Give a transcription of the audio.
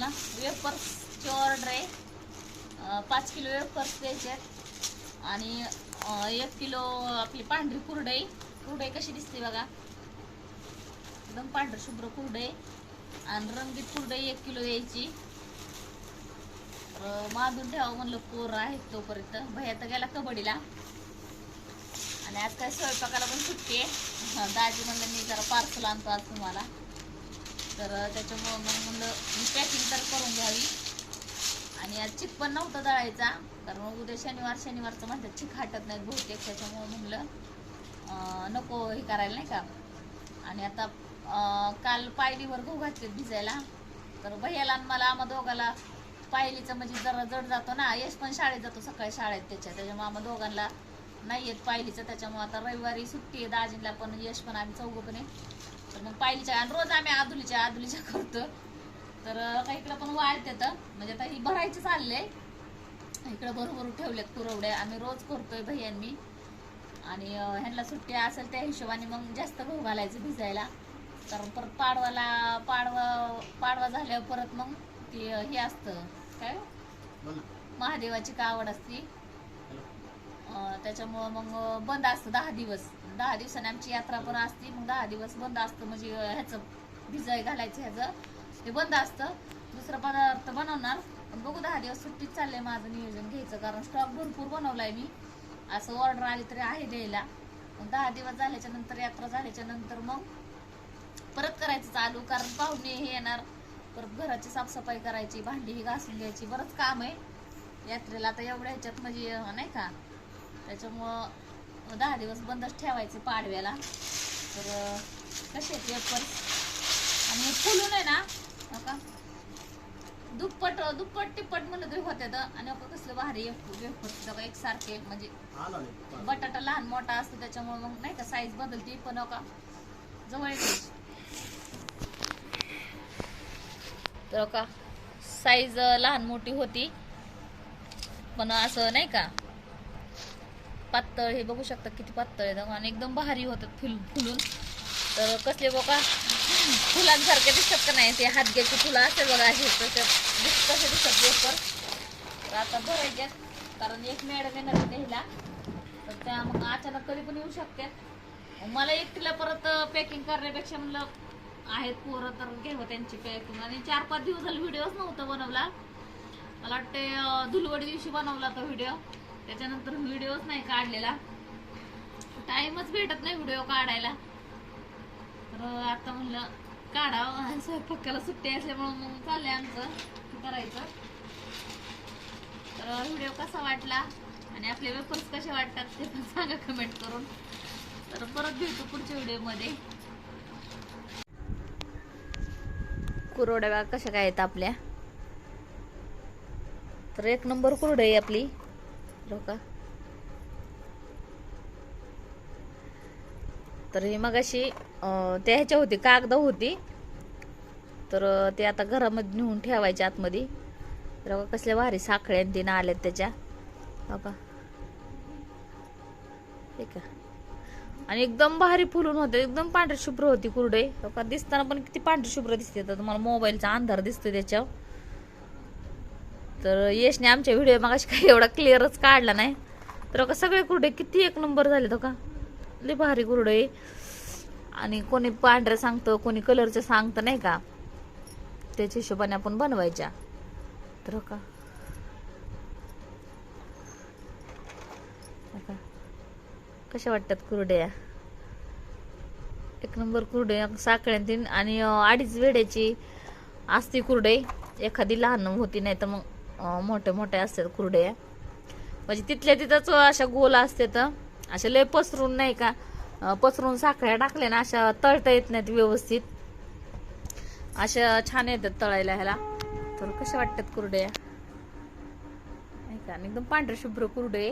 मला वेपर्सची ऑर्डर आहे. पाच किलो वेपर्स द्यायचे आहेत आणि एक किलो आपली पांढरी कुरडई. कुरडई कशी दिसते बघा. एकदम पांढर शुभ्र कुरडई. आणि रंगीत कुरडई एक किलो द्यायची माधून ठेवा म्हणलं पोर आहे तोपर्यंत. भैया तर गेला कबड्डीला. आणि आज काय स्वयंपाकाला पण सुटते दाजी म्हणलं मी जरा पार्सल आणतो आज तुम्हाला. तर त्याच्यामुळं मग म्हणलं मी पॅकिंग तर करून घ्यावी. आणि आज चिक पण नव्हतं दळायचा. कारण उद्या शनिवार शनिवारचं म्हणतात चिक हाटत नाहीत बहुतेक. त्याच्यामुळं म्हणलं नको हे करायला नाही का? आणि आता काल पायलीवर गहू घातले भिजायला. तर भैयाला आणि मला आम्हा दोघाला पायलीचं म्हणजे जरा जड जातो ना यश पण शाळेत जातो सकाळी शाळेत त्याच्या. त्याच्यामुळे आम्हा दोघांना नाही येत पायलीचं. त्याच्यामुळे आता रविवारी सुट्टी आहे दाजींला पण यश पण आम्ही चौघं पण आहे. तर मग पायलीच्या आणि रोज आम्ही आदुलीच्या आदुलीच्या करतो. तर काही इकडं पण वाळत येतं म्हणजे आता ही भरायची चाललंय इकडं भरभरून ठेवलेत कुरवड्या. आम्ही रोज करतोय भैयान मी आणि ह्यांना सुट्टी असेल त्या हिशोबाने मग जास्त गहू घालायचं भिजायला. कारण परत पाडवाला पाडवा पाडवा झाल्यावर परत मग ते हे असतं. काय? महादेवाची कावड असती? त्याच्यामुळं मग बंद असतं दहा दिवस. दहा दिवसांनी आमची यात्रा पण असते. मग दहा दिवस बंद असतं. म्हणजे ह्याचं भिजय घालायचं ह्याचं. ते बंद असतं. दुसरा पदार्थ बनवणार. पण बघू दहा दिवस सुट्टीच चाललंय माझं नियोजन घ्यायचं. कारण स्टॉक भरपूर बनवलाय मी. असं ऑर्डर आली तरी आहे द्यायला. मग दहा दिवस झाल्याच्यानंतर यात्रा झाल्याच्यानंतर मग परत करायचं चालू. कारण पाहुणे हे येणार. परत घराची साफसफाई करायची. भांडी ही घासून घ्यायची. बरंच काम आहे. यात्रेला आता एवढ्या ह्याच्यात म्हणजे नाही का? त्याच्यामुळं दहा दिवस बंदच ठेवायचे पाडव्याला. तर कसे वेपर आणि फुलून आहे ना का दुप्पट दुप्पट टिप्पट म्हणलं तरी होते आणि कसलं भारी वेपर एक सारखे म्हणजे बटाटा लहान मोठा असतो त्याच्यामुळे मग नाही का साईज बदलते पण का जवळ तर का साईज लहान मोठी होती. पण असं नाही का पातळ हे बघू शकता किती पातळ आहे. आणि एकदम भारी होतात फुल फुलून. तर कसले बघा फुलांसारखे दिसतात का नाही ते हातग्याची फुलं असेल बघा हे तसे दिस- कसे दिसतात लवकर तर आता भरायच्या कारण एक मॅडम येणार आहे तर त्या मग अचानक कधी पण येऊ शकतात मला एकटीला परत पॅकिंग करण्यापेक्षा म्हणलं आहेत पोरं तर घ्यावं त्यांची पॅकिंग आणि चार पाच दिवस झाले व्हिडिओच नव्हता बनवला. मला वाटते धुलवडी दिवशी बनवला तो व्हिडिओ त्याच्यानंतर व्हिडिओच नाही काढलेला. टाइमच भेटत नाही व्हिडिओ काढायला. तर आता म्हणलं काढावं. स्वयंपाकाला सुट्टी असल्यामुळं मग चाललंय आमचं करायचं. तर व्हिडिओ कसा वाटला? आणि आपले वेपर्स कसे वाटतात ते पण सांगा कमेंट करून. तर परत भेटू पुढच्या व्हिडिओमध्ये कुरोड्या कशा काय आहेत आपल्या. तर एक नंबर कुरडे आहे आपली. का? तर ही मगाशी अशी त्या ह्याच्या होती कागद होती. तर ते आता घरामध्ये नेऊन ठेवायचे आतमध्ये. तर बघा कसल्या भारी साखळ्या आणि तीन आल्यात त्याच्या. बघा. ठीक का? आणि एकदम भारी फुलून होते. एकदम पांढरे शुभ्र होती कुरडे बघा दिसताना पण किती पांढरे शुभ्र दिसते. तर तुम्हाला मोबाईलचा अंधार दिसतो त्याच्यावर. तर यशने आमच्या व्हिडिओ मागाशी काही एवढा क्लिअरच काढला नाही. तर का सगळे कुरडे किती एक नंबर झाले तो का लय भारी कुरडे. आणि कोणी पांढऱ्या सांगतं कोणी कलरचं सांगतं नाही का? त्याच्या हिशोबाने आपण बनवायच्या. तर का कशा वाटतात कुरड्या? एक नंबर कुरडे साखळ्यांतीन आणि अडीच वेड्याची असती कुरडे. एखादी लहान होती नाही तर मग मोठे मोठ्या असतात कुरड्या. म्हणजे तिथल्या तिथंच अशा गोल असतात अशा लय पसरून नाही का पसरून साखळ्या टाकल्या ना अशा तळता येत नाहीत व्यवस्थित. अशा छान येतात तळायला ह्याला. तर कशा वाटतात कुरड्या? नाही का आणि एकदम पांढरे शुभ्र कुरडे